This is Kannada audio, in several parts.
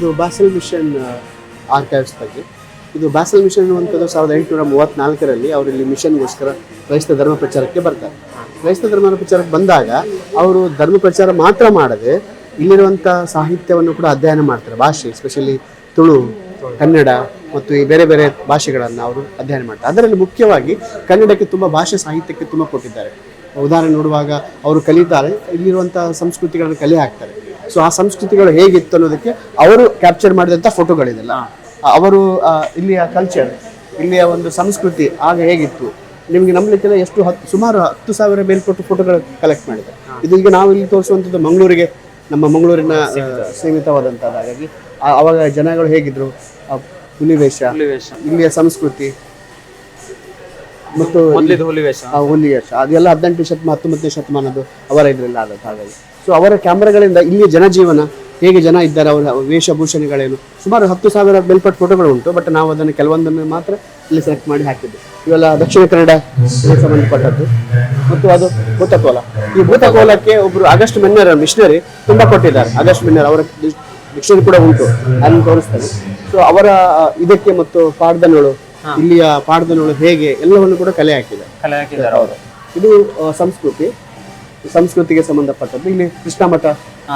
ಇದು ಬಾಸಲ್ ಮಿಷನ್ ಆರ್ಕೈವ್ಸ್ ಬಗ್ಗೆ. ಇದು ಬಾಸಲ್ ಮಿಷನ್ ಅನ್ನುವಂಥದ್ದು ಸಾವಿರದ ಎಂಟುನೂರ ಮೂವತ್ತ್ನಾಲ್ಕರಲ್ಲಿ ಅವರು ಇಲ್ಲಿ ಮಿಷನ್ಗೋಸ್ಕರ ಕ್ರೈಸ್ತ ಧರ್ಮ ಪ್ರಚಾರಕ್ಕೆ ಬರ್ತಾರೆ. ಕ್ರೈಸ್ತ ಧರ್ಮ ಪ್ರಚಾರಕ್ಕೆ ಬಂದಾಗ ಅವರು ಧರ್ಮ ಪ್ರಚಾರ ಮಾತ್ರ ಮಾಡದೆ ಇಲ್ಲಿರುವಂಥ ಸಾಹಿತ್ಯವನ್ನು ಕೂಡ ಅಧ್ಯಯನ ಮಾಡ್ತಾರೆ. ಭಾಷೆ ಎಸ್ಪೆಷಲಿ ತುಳು, ಕನ್ನಡ ಮತ್ತು ಈ ಬೇರೆ ಬೇರೆ ಭಾಷೆಗಳನ್ನು ಅವರು ಅಧ್ಯಯನ ಮಾಡ್ತಾರೆ. ಅದರಲ್ಲಿ ಮುಖ್ಯವಾಗಿ ಕನ್ನಡಕ್ಕೆ ತುಂಬ ಭಾಷೆ ಸಾಹಿತ್ಯಕ್ಕೆ ತುಂಬ ಕೊಟ್ಟಿದ್ದಾರೆ. ಉದಾಹರಣೆ ನೋಡುವಾಗ ಅವರು ಕಲಿತಾರೆ, ಇಲ್ಲಿರುವಂಥ ಸಂಸ್ಕೃತಿಗಳನ್ನು ಕಲೆ ಹಾಕ್ತಾರೆ ಸೊ ಆ ಸಂಸ್ಕೃತಿಗಳು ಹೇಗಿತ್ತು ಅನ್ನೋದಕ್ಕೆ ಅವರು ಕ್ಯಾಪ್ಚರ್ ಮಾಡಿದಂಥ ಫೋಟೋಗಳಿದೆಲ್ಲ ಅವರು ಆ, ಇಲ್ಲಿಯ ಕಲ್ಚರ್ ಇಲ್ಲಿಯ ಒಂದು ಸಂಸ್ಕೃತಿ ಆಗ ಹೇಗಿತ್ತು? ನಿಮಗೆ ನಂಬಲಿಕ್ಕೆಲ್ಲ ಎಷ್ಟು ಹತ್ತು ಸುಮಾರು ಹತ್ತು ಸಾವಿರ ಮೇಲ್ಪಟ್ಟು ಫೋಟೋಗಳು ಕಲೆಕ್ಟ್ ಮಾಡಿದೆ ಇದು ಈಗ ನಾವು ಇಲ್ಲಿ ತೋರಿಸುವಂಥದ್ದು ಮಂಗಳೂರಿಗೆ ನಮ್ಮ ಮಂಗಳೂರಿನ ಸೀಮಿತವಾದಂಥದ್ದು ಹಾಗಾಗಿ ಆ- ಅವಾಗ ಜನಗಳು ಹೇಗಿದ್ರು? ಹುಲಿವೇಷ ಇಲ್ಲಿಯ ಸಂಸ್ಕೃತಿ ಮತ್ತು ಮೊದ್ಲಿದ್ದು ಹುಲಿವೇಷ ಆ ಹುಲಿ ವೇಷ. ಅದೆಲ್ಲ ಹದಿನೆಂಟು ಶತಮಾನ ಹತ್ತೊಂಬತ್ತನೇ ಶತಮಾನದ್ದು ಅವರ ಇದರಲ್ಲಿ ಆದದ್ದು. ಹಾಗಾಗಿ ಸೊ ಅವರ ಕ್ಯಾಮ್ರಾಗಳಿಂದ ಇಲ್ಲಿ ಜನಜೀವನ ಹೇಗೆ ಜನ ಇದ್ದಾರೆ ಅವರ ವೇಷಭೂಷಣಗಳೇನು ಸುಮಾರು ಹತ್ತು ಸಾವಿರ ಮೇಲ್ಪಟ್ಟ ಫೋಟೋಗಳು ಉಂಟು ಬಟ್ ನಾವು ಅದನ್ನು ಕೆಲವೊಂದನ್ನು ಮಾತ್ರ ಇಲ್ಲಿ ಸೆಲೆಕ್ಟ್ ಮಾಡಿ ಹಾಕಿದ್ದು. ಇವೆಲ್ಲ ದಕ್ಷಿಣ ಕನ್ನಡ ಸಂಬಂಧಪಟ್ಟದ್ದು. ಮತ್ತು ಅದು ಭೂತಕೋಲ. ಈ ಭೂತಕೋಲಕ್ಕೆ ಒಬ್ರು ಆಗಸ್ಟ್ ಮೆನ್ನರ್ ಮಿಷನರಿ ತುಂಬ ಕೊಟ್ಟಿದ್ದಾರೆ. ಆಗಸ್ಟ್ ಮೆನ್ನರ್ ಅವರ ಡಿಕ್ಷನರಿ ಕೂಡ ಉಂಟು ಅದನ್ನು ತೋರಿಸ್ತಾರೆ ಸೊ ಅವರ ಇದಕ್ಕೆ ಮತ್ತು ಪಾಡ್ದನಗಳು ಇಲ್ಲಿಯ ಪಾಡ್ದನಗಳು ಹೇಗೆ ಎಲ್ಲವನ್ನು ಕೂಡ ಕಲೆ ಹಾಕಿದೆ ಕಲೆ ಹಾಕಿದ್ದಾರೆ ಹೌದು. ಇದು ಸಂಸ್ಕೃತಿ. ಸಂಸ್ಕೃತಿಗೆ ಸಂಬಂಧಪಟ್ಟದ್ದು. ಇಲ್ಲಿ ಕೃಷ್ಣ ಮಠ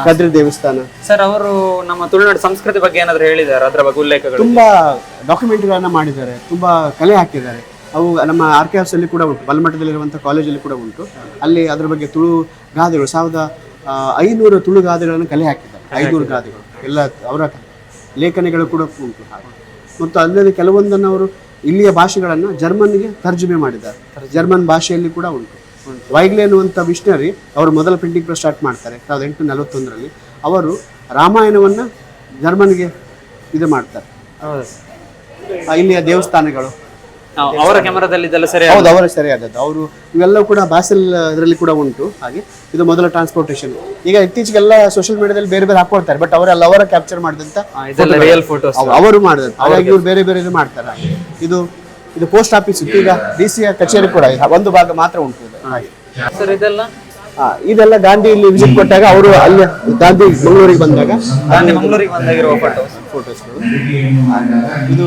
ಕದ್ರಿ ದೇವಸ್ಥಾನ. ಸರ್ ಅವರು ನಮ್ಮ ತುಳುನಾಡು ಸಂಸ್ಕೃತಿ ಬಗ್ಗೆ ಏನಾದ್ರು ಹೇಳಿದ್ದಾರೆ ಅದರ ಬಗ್ಗೆ ಉಲ್ಲೇಖಗಳು? ತುಂಬಾ ಡಾಕ್ಯುಮೆಂಟ್ಗಳನ್ನ ಮಾಡಿದ್ದಾರೆ. ತುಂಬಾ ಕಲೆ ಹಾಕಿದ್ದಾರೆ. ಅವು ನಮ್ಮ ಆರ್ಕೈವ್ಸ್ ಅಲ್ಲಿ ಕೂಡ ಉಂಟು. ಬಲ್ಮಠದಲ್ಲಿರುವಂಥ ಕಾಲೇಜಲ್ಲಿ ಕೂಡ ಉಂಟು. ಅಲ್ಲಿ ಅದರ ಬಗ್ಗೆ ತುಳು ಗಾದೆಗಳು ಸಾವಿರದ ಐನೂರು ತುಳು ಗಾದೆಗಳನ್ನು ಕಲೆ ಹಾಕಿದ್ದಾರೆ. ಐನೂರು ಗಾದೆಗಳು. ಎಲ್ಲ ಅವರ ಲೇಖನಗಳು ಕೂಡ ಉಂಟು ಮತ್ತು ಅಲ್ಲದೆ ಕೆಲವೊಂದನ್ನು ಅವರು ಇಲ್ಲಿಯ ಭಾಷೆಗಳನ್ನು ಜರ್ಮನ್ಗೆ ತರ್ಜುಮೆ ಮಾಡಿದ್ದಾರೆ. ಜರ್ಮನ್ ಭಾಷೆಯಲ್ಲಿ ಕೂಡ ಉಂಟು. ವೈಗ್ಲೆ ಅನ್ನುವಂಥ ಮಿಷನರಿ ಅವರು ಮೊದಲ ಪ್ರಿಂಟಿಂಗ್ ಪ್ರೆಸ್ ಸ್ಟಾರ್ಟ್ ಮಾಡ್ತಾರೆ ಸಾವಿರದ ಎಂಟು ನಲವತ್ತೊಂದರಲ್ಲಿ. ಅವರು ರಾಮಾಯಣವನ್ನು ಜರ್ಮನ್ಗೆ ಇದು ಮಾಡ್ತಾರೆ. ಇಲ್ಲಿಯ ದೇವಸ್ಥಾನಗಳು. ಅವರ ಕ್ಯಾಮರಾದಲ್ಲಿ ಇದೆಲ್ಲ ಸರಿ ಹೌದು ಅವರ ಸರಿಯಾದದ್ದು ಅವರು ಇವೆಲ್ಲವೂ ಕೂಡ ಬ್ಯಾಸಲ್ ಇದರಲ್ಲಿ ಕೂಡ ಉಂಟು. ಹಾಗೆ ಇದು ಮೊದಲ ಟ್ರಾನ್ಸ್ಪೋರ್ಟೇಷನ್ ಈಗ ಇತ್ತೀಚೆಗೆಲ್ಲ ಸೋಷಿಯಲ್ ಮೀಡಿಯಾದಲ್ಲಿ ಬೇರೆ ಬೇರೆ ಹಾಕೊಳ್ತಾರೆ ಬಟ್ ಅವರೆಲ್ಲ ಅವರ ಕ್ಯಾಪ್ಚರ್ ಮಾಡಿದಂತ ಇದೆಲ್ಲ ರಿಯಲ್ ಫೋಟೋಸ್ ಅವರು ಮಾಡಿದ್ರು ಹಾಗಾಗಿ ಇವ್ರು ಬೇರೆ ಬೇರೆ ಇದು ಮಾಡ್ತಾರೆ. ಇದು ಇದು ಪೋಸ್ಟ್ ಆಫೀಸ್ ಇತ್ತು ಈಗ ಡಿ ಸಿ ಕಚೇರಿ ಕೂಡ ಒಂದು ಭಾಗ ಮಾತ್ರ ಉಂಟು. ಹಾಗೆ. ಸರ್ ಇದೆಲ್ಲ? ಇದೆಲ್ಲ ಗಾಂಧಿ ಇಲ್ಲಿ ವಿಸಿಟ್ ಕೊಟ್ಟಾಗ ಅವರು ಅಲ್ಲಿ ಗಾಂಧಿ ಮಂಗಳೂರಿಗೆ ಬಂದಾಗ ಗಾಂಧಿ ಮಂಗಳೂರಿಗೆ ಬಂದಾಗಿರುವ ಫೋಟೋಸ್ ಫೋಟೋಸ್ಗಳು ಇದು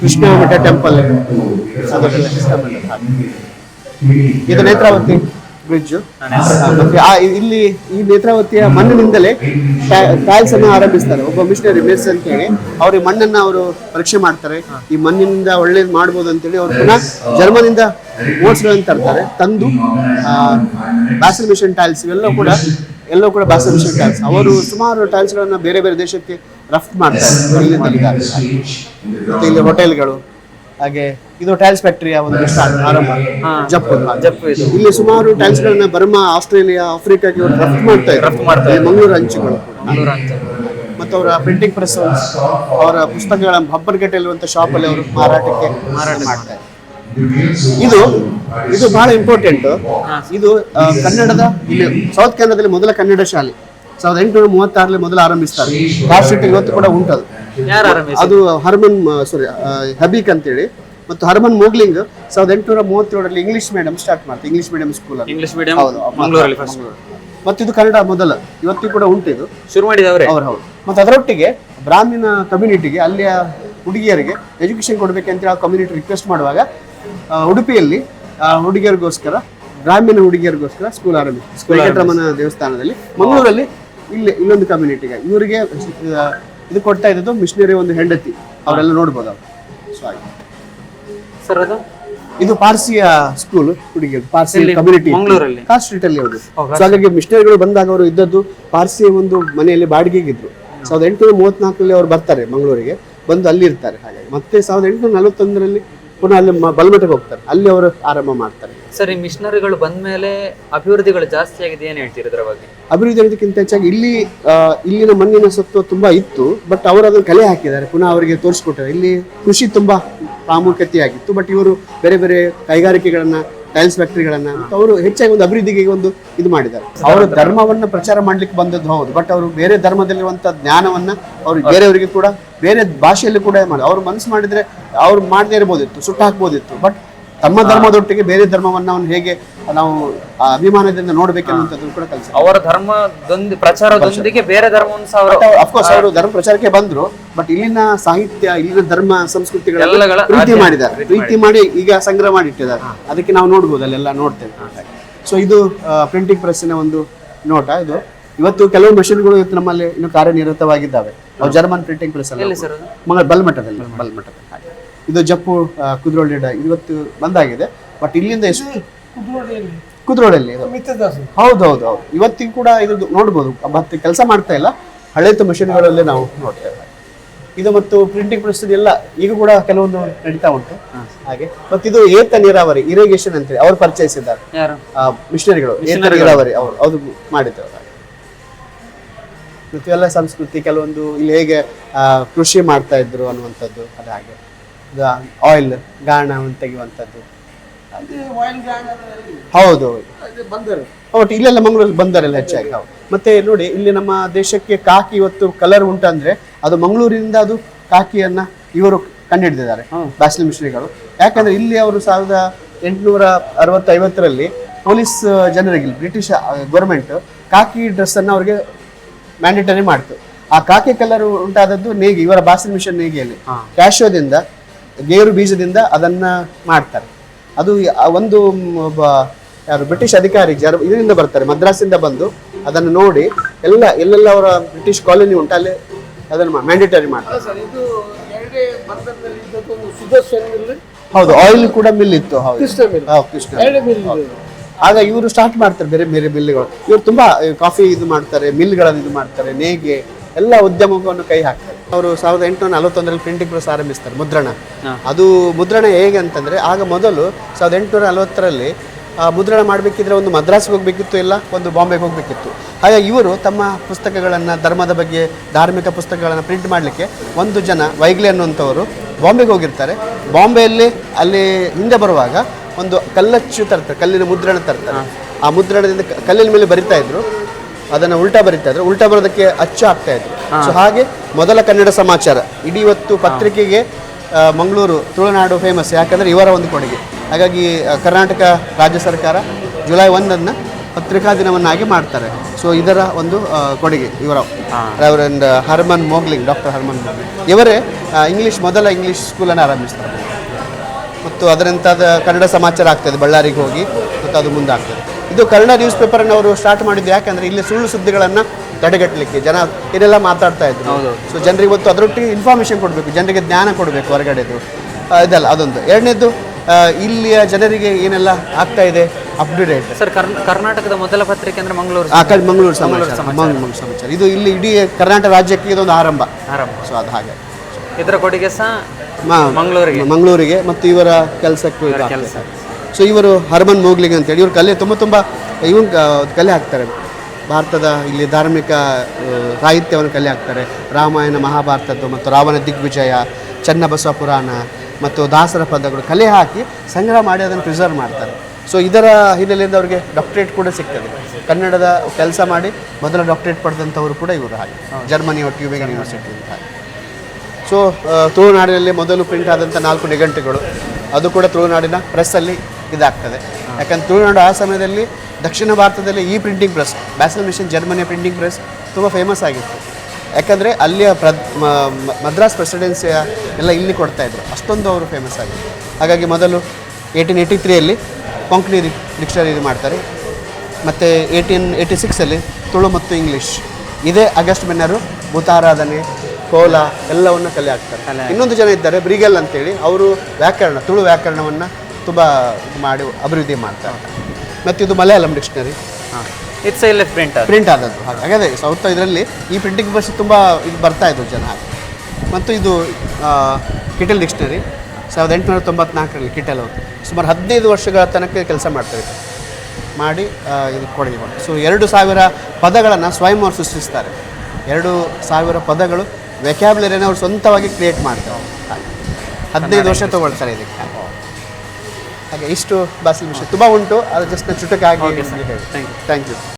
ಕೃಷ್ಣ ಮಠ ಟೆಂಪಲ್ ಇದು ನೇತ್ರಾವತಿ ಬ್ರಿಡ್ಜ್ ಇಲ್ಲಿ ಈ ನೇತ್ರಾವತಿಯ ಮಣ್ಣಿನಿಂದಲೇ ಟೈಲ್ಸ್ ಅನ್ನು ಆರಂಭಿಸ್ತಾರೆ. ಒಬ್ಬ ಮಿಷನರಿ ಮಿಸ್ ಅಂತ ಹೇಳಿ ಅವ್ರಿಗೆ ಮಣ್ಣನ್ನ ಅವರು ಪರೀಕ್ಷೆ ಮಾಡ್ತಾರೆ. ಈ ಮಣ್ಣಿನಿಂದ ಒಳ್ಳೇದು ಮಾಡ್ಬೋದು ಅಂತೇಳಿ ಅವ್ರು ಪುನಃ ಜರ್ಮನಿಂದ ಓಟ್ಸ್ಗಳನ್ನು ತರ್ತಾರೆ. ತಂದು ಬ್ಯಾಸಲ್ ಮಿಷನ್ ಟೈಲ್ಸ್ ಇವೆಲ್ಲ ಕೂಡ ಎಲ್ಲೋ ಕೂಡ ಬ್ಯಾಸಲ್ ಮಿಷನ್ ಟೈಲ್ಸ್ ಅವರು ಸುಮಾರು ಟೈಲ್ಸ್ಗಳನ್ನು ಬೇರೆ ಬೇರೆ ದೇಶಕ್ಕೆ ರಫ್ತು ಮಾಡ್ತಾರೆ. ಮತ್ತೆ ಇಲ್ಲಿ ಹೋಟೆಲ್ಗಳು ಹಾಗೆ ಇದು ಟೈಲ್ಸ್ ಫ್ಯಾಕ್ಟರಿಯ ಒಂದು ಆರಂಭ. ಜಪ್ಪು. ಜಪ್ಪು ಇದು. ಇಲ್ಲಿ ಸುಮಾರು ಟೈಲ್ಸ್ ಗಳನ್ನ ಬರ್ಮಾ ಆಸ್ಟ್ರೇಲಿಯಾ ಆಫ್ರಿಕಾಗೆ ಇವರು ರಫ್ತು ಮಾಡ್ತಾ ಇದ್ದಾರೆ ರಫ್ತು ಮಾಡ್ತಾರೆ ಮಂಗಳೂರು ಅಂಚುಗಳು ಮತ್ತು ಅವರ ಪ್ರಿಂಟಿಂಗ್ ಪ್ರೆಸ್ ಅವರ ಪುಸ್ತಕಗಳ ಹಬ್ಬರ್ಗಟ್ಟೆಯಲ್ಲಿರುವಂಥ ಶಾಪಲ್ಲಿ ಅವರು ಮಾರಾಟಕ್ಕೆ ಮಾರಾಟ ಮಾಡ್ತಾರೆ ಇದು ಇದು ಬಹಳ ಇಂಪಾರ್ಟೆಂಟ್ ಇದು ಕನ್ನಡದ ಇಲ್ಲಿ ಸೌತ್ ಕನ್ನಡದಲ್ಲಿ ಮೊದಲ ಕನ್ನಡ ಶಾಲೆ. ಸಾವಿರದ ಎಂಟುನೂರ ಮೂವತ್ತಾರಲ್ಲಿ ಮೊದಲು ಆರಂಭಿಸ್ತಾರೆ. ಕಾಸ್ಟ್ ಇವತ್ತು ಕೂಡ ಉಂಟದು. ಅದು ಹರ್ಮನ್ ಸಾರಿ ಹಬೀಕ್ ಅಂತೇಳಿ. ಮತ್ತು ಹರ್ಮನ್ ಮೋಗ್ಲಿಂಗ್ ಸಾವಿರದ ಎಂಟುನೂರ ಮೂವತ್ತೇಳರಲ್ಲಿ ಇಂಗ್ಲಿಷ್ ಮೀಡಿಯಂ ಸ್ಟಾರ್ಟ್ ಮಾಡ್ತಾರೆ ಇಂಗ್ಲಿಷ್ ಮೀಡಿಯಂ ಸ್ಕೂಲ್ ಅಲ್ಲಿ. ಇಂಗ್ಲಿಷ್ ಮೀಡಿಯಂ ಮತ್ತು ಇದು ಕನ್ನಡ ಮೊದಲ. ಇವತ್ತಿಗೂ ಕೂಡ ಉಂಟು ಇದು. ಶುರು ಮಾಡಿದವರೇ? ಅವ್ರು ಹೌದು. ಮತ್ತು ಅದರೊಟ್ಟಿಗೆ ಬ್ರಾಹ್ಮಣ ಕಮ್ಯುನಿಟಿಗೆ ಅಲ್ಲಿಯ ಹುಡುಗಿಯರಿಗೆ ಎಜುಕೇಶನ್ ಕೊಡಬೇಕಂತ ಆ ಕಮ್ಯುನಿಟಿ ರಿಕ್ವೆಸ್ಟ್ ಮಾಡುವಾಗ ಉಡುಪಿಯಲ್ಲಿ ಆ, ಹುಡುಗಿಯರಿಗೋಸ್ಕರ ಗ್ರಾಮೀಣ ಹುಡುಗಿಯರಿಗೋಸ್ಕರ ಸ್ಕೂಲ್ ಆರಂಭಿಸಿ ವೆಂಕಟರಮಣ ದೇವಸ್ಥಾನದಲ್ಲಿ ಮಂಗಳೂರಲ್ಲಿ ಇಲ್ಲಿ ಇನ್ನೊಂದು ಕಮ್ಯುನಿಟಿಗೆ ಇವರಿಗೆ ಇದು ಕೊಡ್ತಾ ಇದ್ದದ್ದು ಮಿಷನರಿ ಒಂದು ಹೆಂಡತಿ. ಅವರೆಲ್ಲ ನೋಡ್ಬೋದು ಅವ್ರು. ಸೊ ಹಾಗೆ ಸರ್ ಅದು? ಇದು ಪಾರ್ಸಿಯ ಸ್ಕೂಲ್ ಹುಡುಗಿಯರು Parsi community caste car street ಅಲ್ಲಿ ಹೌದು. ಸೊ ಹಾಗಾಗಿ ಮಿಷನರಿಗಳು ಬಂದಾಗ ಅವರು ಇದ್ದದ್ದು ಪಾರ್ಸಿ ಒಂದು ಮನೆಯಲ್ಲಿ ಬಾಡಿಗೆಗಿದ್ರು. ಸಾವಿರದ ಎಂಟುನೂರ ಮೂವತ್ನಾಲ್ಕರಲ್ಲಿ ಅವ್ರು ಬರ್ತಾರೆ ಮಂಗಳೂರಿಗೆ. ಬಂದು ಅಲ್ಲಿ ಇರ್ತಾರೆ ಹಾಗಾಗಿ. ಮತ್ತೆ ಸಾವಿರದ ಎಂಟುನೂರ ನಲವತ್ತೊಂದರಲ್ಲಿ ಪುನಃ ಅಲ್ಲಿ ಬಲ್ಮಠಕ್ಕೆ ಹೋಗ್ತಾರೆ. ಅಲ್ಲಿ ಅವರು ಆರಂಭ ಮಾಡ್ತಾರೆ. ಸರ್ ಈ ಮಿಷನರಿಗಳು ಬಂದ ಮೇಲೆ ಅಭಿವೃದ್ಧಿಗಳು ಜಾಸ್ತಿ ಆಗಿದೆ ಏನು ಹೇಳ್ತೀರಿ ಇದರ ಬಗ್ಗೆ? ಅಭಿವೃದ್ಧಿ ಅನ್ನೋದಕ್ಕಿಂತ ಹೆಚ್ಚಾಗಿ ಇಲ್ಲಿ ಇಲ್ಲಿನ ಮಣ್ಣಿನ ಸತ್ವ ತುಂಬಾ ಇತ್ತು ಬಟ್ ಅವರು ಅದನ್ನು ಕಲೆ ಹಾಕಿದ್ದಾರೆ. ಪುನಃ ಅವರಿಗೆ ತೋರಿಸ್ಕೊಟ್ಟಾರೆ ಇಲ್ಲಿ ಕೃಷಿ ತುಂಬಾ ಪ್ರಾಮುಖ್ಯತೆಯಾಗಿತ್ತು ಬಟ್ ಇವರು ಬೇರೆ ಬೇರೆ ಕೈಗಾರಿಕೆಗಳನ್ನ ಟೈಲ್ಸ್ ಫ್ಯಾಕ್ಟರಿಗಳನ್ನ ಅವರು ಹೆಚ್ಚಾಗಿ ಒಂದು ಅಭಿವೃದ್ಧಿಗೆ ಒಂದು ಇದು ಮಾಡಿದ್ದಾರೆ. ಅವರು ಧರ್ಮವನ್ನ ಪ್ರಚಾರ ಮಾಡ್ಲಿಕ್ಕೆ ಬಂದದ್ದು ಹೌದು ಬಟ್ ಅವರು ಬೇರೆ ಧರ್ಮದಲ್ಲಿರುವಂತ ಜ್ಞಾನವನ್ನ ಅವರು ಬೇರೆಯವರಿಗೆ ಕೂಡ ಬೇರೆ ಭಾಷೆಯಲ್ಲಿ ಕೂಡ ಮಾಡಿ ಅವ್ರು ಮನಸ್ಸು ಮಾಡಿದ್ರೆ ಅವ್ರು ಮಾಡದೇ ಇರ್ಬೋದಿತ್ತು ಸುಟ್ಟು ಹಾಕ್ಬೋದಿತ್ತು ಬಟ್ ತಮ್ಮ ಧರ್ಮದೊಟ್ಟಿಗೆ ಬೇರೆ ಧರ್ಮವನ್ನ ಅವನು ಹೇಗೆ ನಾವು ಅಭಿಮಾನದಿಂದ ನೋಡಬೇಕೆನ್ನುವಂಥದ್ದು ಕೂಡ ಕಲಿಸ ಅವರ ಧರ್ಮದೊಂದಿ ಪ್ರಚಾರದೊಂದಿಗೆ ಬೇರೆ ಧರ್ಮವನ್ನು ಸಹ ಅವರು ಅಫ್ಕೋರ್ಸ್ ಅವರು ಧರ್ಮ ಪ್ರಚಾರಕ್ಕೆ ಬಂದ್ರು ಬಟ್ ಇಲ್ಲಿನ ಸಾಹಿತ್ಯ ಇಲ್ಲಿನ ಧರ್ಮ ಸಂಸ್ಕೃತಿಗಳೆಲ್ಲ ಪ್ರೀತಿ ಮಾಡಿದ್ದಾರೆ. ಪ್ರೀತಿ ಮಾಡಿ ಈಗ ಸಂಗ್ರಹ ಮಾಡಿ ಇಟ್ಟಿದ್ದಾರೆ ಅದಕ್ಕೆ ನಾವು ನೋಡ್ಬೋದು ಅಲ್ಲೆಲ್ಲ ನೋಡ್ತೇವೆ. ಸೊ ಇದು ಪ್ರಿಂಟಿಂಗ್ ಪ್ರೆಸ್ಸಿನ ಒಂದು ನೋಟ ಇದು. ಇವತ್ತು ಕೆಲವು ಮೆಷಿನ್ಗಳು ಇವತ್ತು ನಮ್ಮಲ್ಲಿ ಇನ್ನು ಕಾರ್ಯನಿರತವಾಗಿದ್ದಾವೆ. ಜರ್ಮನ್ ಪ್ರಿಂಟಿಂಗ್ ಪ್ರೆಸ್ ಬಲ್ಮಠದಲ್ಲಿ. ಬಲ್ಮಠದಲ್ಲಿ. ಇದು ಜಪ್ಪು ಕುದ್ರೋಳಿ ಇವತ್ತು ಬಂದಾಗಿದೆ. ಬಟ್ ಇಲ್ಲಿಂದ ಎಷ್ಟು ಕುದ್ರೋಳಿಯಲ್ಲಿ. ಹೌದು ಹೌದು ಹೌದು ಇವತ್ತಿಗೂ ಕೂಡ ಇದು ನೋಡ್ಬೋದು. ಮತ್ತೆ ಕೆಲಸ ಮಾಡ್ತಾ ಇಲ್ಲ. ಹಳೆತು ಮಷಿನ್ಗಳಲ್ಲೇ ನಾವು ನೋಡ್ತೇವೆ ಇದು ಮತ್ತು ಪ್ರಿಂಟಿಂಗ್ ಪ್ರೆಸ್ ಎಲ್ಲ ಈಗ ಕೂಡ ಕೆಲವೊಂದು ನಡೀತಾ ಉಂಟು. ಹಾಗೆ. ಮತ್ತೆ ಇದು ಏತ ನೀರಾವರಿ ಇರಿಗೇಷನ್ ಅಂತೇಳಿ ಅವ್ರು ಪರಿಚಯಿಸಿದ್ದಾರೆ. ಮಿಷನರಿಗಳು ಏತ ನೀರಾವರಿ ಅವರು. ಅದು ಮಾಡಿದ್ದೇವೆ ಹಾಗೆ. ಮತ್ತು ಎಲ್ಲ ಸಂಸ್ಕೃತಿ ಕೆಲವೊಂದು ಇಲ್ಲಿ ಹೇಗೆ ಕೃಷಿ ಮಾಡ್ತಾ ಇದ್ರು ಅನ್ನುವಂಥದ್ದು ಅದು ಹಾಗೆ. ಆಯಿಲ್ ಗಾಣ ತೆಗೆಯುವಂಥದ್ದು. ಹೌದು. ಒಟ್ಟು ಇಲ್ಲೆಲ್ಲ ಮಂಗಳೂರು ಬಂದರೆಲ್ಲ ಹೆಚ್ಚಾಗಿ ಹೌದು. ಮತ್ತೆ ನೋಡಿ ಇಲ್ಲಿ ನಮ್ಮ ದೇಶಕ್ಕೆ ಕಾಕಿ ಇವತ್ತು ಕಲರ್ ಉಂಟಂದ್ರೆ ಅದು ಮಂಗಳೂರಿನಿಂದ ಅದು ಕಾಕಿಯನ್ನ ಇವರು ಕಂಡುಹಿಡಿದಿದ್ದಾರೆ ಬ್ಯಾಸ್ಲಿ ಮಿಶ್ರಿಗಳು ಯಾಕಂದ್ರೆ ಇಲ್ಲಿ ಅವರು ಸಾವಿರದ ಎಂಟುನೂರ ಅರವತ್ತೈವತ್ತರಲ್ಲಿ ಪೊಲೀಸ್ ಜನರಿಗೆ ಬ್ರಿಟಿಷ್ ಗೌರ್ಮೆಂಟ್ ಕಾಕಿ ಡ್ರೆಸ್ ಅನ್ನು ಅವರಿಗೆ ಮ್ಯಾಂಡೇಟರಿ ಮಾಡ್ತು. ಆ ಕಾಕಿ ಕಲರ್ ಉಂಟಾದದ್ದು ನೇಗಿ ಇವರ ಬಾಸಿಲ್ ಮಿಷನ್ ನೇಗಿಯಲ್ಲಿ. ಕ್ಯಾಶೋದಿಂದ ಗೇರು ಬೀಜದಿಂದ ಅದನ್ನ ಮಾಡ್ತಾರೆ. ಅದು ಒಂದು ಯಾರು ಬ್ರಿಟಿಷ್ ಅಧಿಕಾರಿ ಜರ್ ಇದರಿಂದ ಬರ್ತಾರೆ ಮದ್ರಾಸಿಂದ ಬಂದು ಅದನ್ನು ನೋಡಿ ಎಲ್ಲ ಎಲ್ಲೆಲ್ಲ ಅವರ ಬ್ರಿಟಿಷ್ ಕಾಲೋನಿ ಉಂಟು ಅಲ್ಲಿ ಅದನ್ನು ಮ್ಯಾಂಡೇಟರಿ ಮಾಡ್ತಾರೆ. ಹೌದು ಆಯಿಲ್ ಕೂಡ ಮಿಲ್ ಇತ್ತು ಆಗ ಇವರು ಸ್ಟಾರ್ಟ್ ಮಾಡ್ತಾರೆ ಬೇರೆ ಬೇರೆ ಮಿಲ್ಗಳು ಇವರು ತುಂಬಾ ಕಾಫಿ ಇದು ಮಾಡ್ತಾರೆ ಮಿಲ್ಗಳನ್ನು ಇದು ಮಾಡ್ತಾರೆ ನೇಗೆ ಎಲ್ಲ ಉದ್ಯಮವನ್ನು ಕೈ ಹಾಕ್ತಾರೆ. ಅವರು ಸಾವಿರದ ಎಂಟುನೂರ ನಲವತ್ತೊಂದರಲ್ಲಿ ಪ್ರಿಂಟಿಂಗ್ ಪ್ರೆಸ್ ಆರಂಭಿಸ್ತಾರೆ ಮುದ್ರಣ. ಅದು ಮುದ್ರಣ ಹೇಗೆ ಅಂತಂದರೆ ಆಗ ಮೊದಲು ಸಾವಿರದ ಎಂಟುನೂರ ನಲವತ್ತರಲ್ಲಿ ಮುದ್ರಣ ಮಾಡಬೇಕಿದ್ರೆ ಒಂದು ಮದ್ರಾಸ್ಗೆ ಹೋಗಬೇಕಿತ್ತು ಇಲ್ಲ ಒಂದು ಬಾಂಬೆಗೆ ಹೋಗಬೇಕಿತ್ತು. ಹಾಗಾಗಿ ಇವರು ತಮ್ಮ ಪುಸ್ತಕಗಳನ್ನು ಧರ್ಮದ ಬಗ್ಗೆ ಧಾರ್ಮಿಕ ಪುಸ್ತಕಗಳನ್ನು ಪ್ರಿಂಟ್ ಮಾಡಲಿಕ್ಕೆ ಒಂದು ಜನ ವೈಗ್ಲೆ ಅನ್ನುವಂಥವರು ಬಾಂಬೆಗೆ ಹೋಗಿರ್ತಾರೆ. ಬಾಂಬೆಯಲ್ಲಿ ಅಲ್ಲಿ ಹಿಂದೆ ಬರುವಾಗ ಒಂದು ಕಲ್ಲಚ್ಚು ತರ್ತಾರೆ ಕಲ್ಲಿನ ಮುದ್ರಣ ತರ್ತಾರೆ. ಆ ಮುದ್ರಣದಿಂದ ಕಲ್ಲಿನ ಮೇಲೆ ಬರಿತಾ ಇದ್ರು. ಅದನ್ನು ಉಲ್ಟಾ ಬರೀತಾ ಇದ್ರು. ಉಲ್ಟಾ ಬರೋದಕ್ಕೆ ಅಚ್ಚು ಆಗ್ತಾ ಇದ್ರು. ಸೊ ಹಾಗೆ ಮೊದಲ ಕನ್ನಡ ಸಮಾಚಾರ. ಇಡೀ ಇವತ್ತು ಪತ್ರಿಕೆಗೆ ಮಂಗಳೂರು ತುಳುನಾಡು ಫೇಮಸ್ ಯಾಕಂದರೆ ಇವರ ಒಂದು ಕೊಡುಗೆ. ಹಾಗಾಗಿ ಕರ್ನಾಟಕ ರಾಜ್ಯ ಸರ್ಕಾರ ಜುಲೈ ಒಂದನ್ನು ಪತ್ರಿಕಾ ದಿನವನ್ನಾಗಿ ಮಾಡ್ತಾರೆ. ಸೊ ಇದರ ಒಂದು ಕೊಡುಗೆ ಇವರ. Reverend Hermann Mogling doctor Hermann Mogling. ಇವರೇ ಇಂಗ್ಲೀಷ್ ಮೊದಲ ಇಂಗ್ಲೀಷ್ ಸ್ಕೂಲನ್ನು ಆರಂಭಿಸ್ತಾರೆ. ಮತ್ತು ಅದರಂತಾದ ಕನ್ನಡ ಸಮಾಚಾರ ಆಗ್ತದೆ ಬಳ್ಳಾರಿಗೆ ಹೋಗಿ ಮತ್ತು ಅದು ಮುಂದೆ ಆಗ್ತದೆ ಇದು ಕನ್ನಡ ನ್ಯೂಸ್ ಪೇಪರನ್ನು ಅವರು ಸ್ಟಾರ್ಟ್ ಮಾಡಿದ್ದು ಯಾಕಂದ್ರೆ ಇಲ್ಲಿ ಸುಳ್ಳು ಸುದ್ದಿಗಳನ್ನು ತಡೆಗಟ್ಟಲಿಕ್ಕೆ ಜನ ಏನೆಲ್ಲ ಮಾತಾಡ್ತಾ ಇದ್ರು. ಸೊ ಜನರಿಗೆ ಗೊತ್ತು ಅದರೊಟ್ಟಿಗೆ ಇನ್ಫಾರ್ಮೇಷನ್ ಕೊಡಬೇಕು ಜನರಿಗೆ ಜ್ಞಾನ ಕೊಡಬೇಕು ಹೊರಗಡೆದು. ಇದೆಲ್ಲ ಇದಲ್ಲ ಅದೊಂದು. ಎರಡನೇದು ಇಲ್ಲಿಯ ಜನರಿಗೆ ಏನೆಲ್ಲ ಆಗ್ತಾ ಇದೆ? ಅಪ್ಡೇಟ್ ಸರ್ ಕರ್ನ- ಕರ್ನಾಟಕದ ಮೊದಲ ಪತ್ರಿಕೆ ಅಂದ್ರೆ ಮಂಗಳೂರು ಮಂಗಳೂರು ಸಮಾಚಾರ. ಮಂಗಳೂರು ಸಮಾಚಾರ. ಇದು ಇಲ್ಲಿ ಇಡೀ ಕರ್ನಾಟಕ ರಾಜ್ಯಕ್ಕೆ ಇದೊಂದು ಆರಂಭ. ಆರಂಭ. ಸೊ ಅದು ಹಾಗೆ. ಇದರ ಕೊಡುಗೆ ಸಹ ಮಂಗಳೂರಿಗೆ. ಮಂಗಳೂರಿಗೆ ಮತ್ತು ಇವರ ಕೆಲಸಕ್ಕೂ ಇದು ಕೆಲಸ. ಸೊ ಇವರು ಹರ್ಮನ್ ಮೋಗ್ಲಿಗ್ ಅಂತೇಳಿ. ಇವರು ಕಲೆ ತುಂಬ ತುಂಬ, ಇವನ್ ಕಲೆ ಹಾಕ್ತಾರೆ. ಭಾರತದ ಇಲ್ಲಿ ಧಾರ್ಮಿಕ ಸಾಹಿತ್ಯವನ್ನು ಕಲೆ ಹಾಕ್ತಾರೆ. ರಾಮಾಯಣ, ಮಹಾಭಾರತದ್ದು ಮತ್ತು ರಾವಣ ದಿಗ್ವಿಜಯ, ಚನ್ನಬಸವ ಪುರಾಣ ಮತ್ತು ದಾಸರ ಪದಗಳು ಕಲೆ ಹಾಕಿ ಸಂಗ್ರಹ ಮಾಡಿ ಅದನ್ನು ಪ್ರಿಸರ್ವ್ ಮಾಡ್ತಾರೆ. ಸೊ ಇದರ ಹಿನ್ನೆಲೆಯಿಂದ ಅವರಿಗೆ ಡಾಕ್ಟರೇಟ್ ಕೂಡ ಸಿಗ್ತದೆ. ಕನ್ನಡದ ಕೆಲಸ ಮಾಡಿ ಮೊದಲ ಡಾಕ್ಟರೇಟ್ ಪಡೆದಂಥವರು ಕೂಡ ಇವರು ಹಾಗೆ. ಜರ್ಮನಿಯ ಟ್ಯೂಬಿಂಗ್ ಯೂನಿವರ್ಸಿಟಿ ಅಂತ ಸೊ ತುಳುನಾಡಿನಲ್ಲಿ ಮೊದಲು ಪ್ರಿಂಟ್ ಆದಂಥ ನಾಲ್ಕು ನಿಘಂಟುಗಳು. ಅದು ಕೂಡ ತುಳುನಾಡಿನ ಪ್ರೆಸ್ಸಲ್ಲಿ ಇದಾಗ್ತದೆ. ಯಾಕಂದ್ರೆ ತುಳುನಾಡು ಆ ಸಮಯದಲ್ಲಿ ದಕ್ಷಿಣ ಭಾರತದಲ್ಲಿ ಈ ಪ್ರಿಂಟಿಂಗ್ ಪ್ರೆಸ್ ಬ್ಯಾಸಲ್ ಮಿಷನ್ ಜರ್ಮನಿಯ ಪ್ರಿಂಟಿಂಗ್ ಪ್ರೆಸ್ ತುಂಬ ಫೇಮಸ್ ಆಗಿತ್ತು. ಯಾಕಂದರೆ ಅಲ್ಲಿಯ ಪ್ರ ಮದ್ರಾಸ್ ಪ್ರೆಸಿಡೆನ್ಸಿಯ ಎಲ್ಲ ಇಲ್ಲಿ ಕೊಡ್ತಾ ಇದ್ರು. ಅಷ್ಟೊಂದು ಅವರು ಫೇಮಸ್ ಆಗಿತ್ತು ಹಾಗಾಗಿ ಮೊದಲು ಏಯ್ಟೀನ್ ಏಯ್ಟಿ ತ್ರೀಯಲ್ಲಿ ಕೊಂಕಣಿ ಡಿಕ್ಷನರಿ ಇದು ಮಾಡ್ತಾರೆ. ಮತ್ತು ಏಯ್ಟೀನ್ ಏಯ್ಟಿ ಸಿಕ್ಸಲ್ಲಿ ತುಳು ಮತ್ತು ಇಂಗ್ಲೀಷ್ ಇದೇ ಆಗಸ್ಟ್ ಬೆನ್ನರು ಭೂತಾರಾಧನೆ ಕೋಲ ಎಲ್ಲವನ್ನು ಕಲೆ ಹಾಕ್ತಾರೆ. ಇನ್ನೊಂದು ಜನ ಇದ್ದಾರೆ ಬ್ರಿಗೆಲ್ ಅಂತೇಳಿ. ಅವರು ವ್ಯಾಕರಣ ತುಳು ವ್ಯಾಕರಣವನ್ನು ತುಂಬ ಇದು ಮಾಡಿ ಅಭಿವೃದ್ಧಿ ಮಾಡ್ತಾರೆ. ಮತ್ತು ಇದು ಮಲಯಾಳಂ ಡಿಕ್ಷನರಿ. ಇಟ್ಸ್ ಇಲ್ಲೇ ಪ್ರಿಂಟ್ ಪ್ರಿಂಟ್ ಆದದ್ದು. ಹಾಗೆ ಹಾಗಾದರೆ ಸೌತ್ ಇದರಲ್ಲಿ ಈ ಪ್ರಿಂಟಿಂಗ್ ಬಸ್ ತುಂಬ ಇದು ಬರ್ತಾ ಇದ್ದರು ಜನ. ಹಾಗೆ ಮತ್ತು ಇದು ಕಿಟಲ್ ಡಿಕ್ಷನರಿ. ಸಾವಿರದ ಎಂಟುನೂರ ತೊಂಬತ್ನಾಲ್ಕರಲ್ಲಿ ಕಿಟಲ್ ಅವರು. ಸುಮಾರು ಹದಿನೈದು ವರ್ಷಗಳ ತನಕ ಕೆಲಸ ಮಾಡ್ತಾರೆ. ಮಾಡಿ ಇದು ಕೊಡುಗೆ ಮಾಡ್ತಾರೆ ಸೊ ಎರಡು ಸಾವಿರ ಪದಗಳನ್ನು ಸ್ವಯಂ ಅವರು ಸೃಷ್ಟಿಸ್ತಾರೆ. ಎರಡು ಸಾವಿರ ಪದಗಳು ವೆಕ್ಯಾಬ್ಲರಿಯನ್ನು ಅವರು ಸ್ವಂತವಾಗಿ ಕ್ರಿಯೇಟ್ ಮಾಡ್ತಾರೆ. ಹದಿನೈದು ವರ್ಷ ತೊಗೊಳ್ತಾರೆ ಇದಕ್ಕೆ. ಹಾಗೆ ಇಷ್ಟು ಬಾಸಿ ವಿಷಯ ತುಂಬ ಉಂಟು ಅದು ಜಸ್ಟ್ ಚುಟಕಾಗಿ. ಹೇಳಿ Thank you. Thank you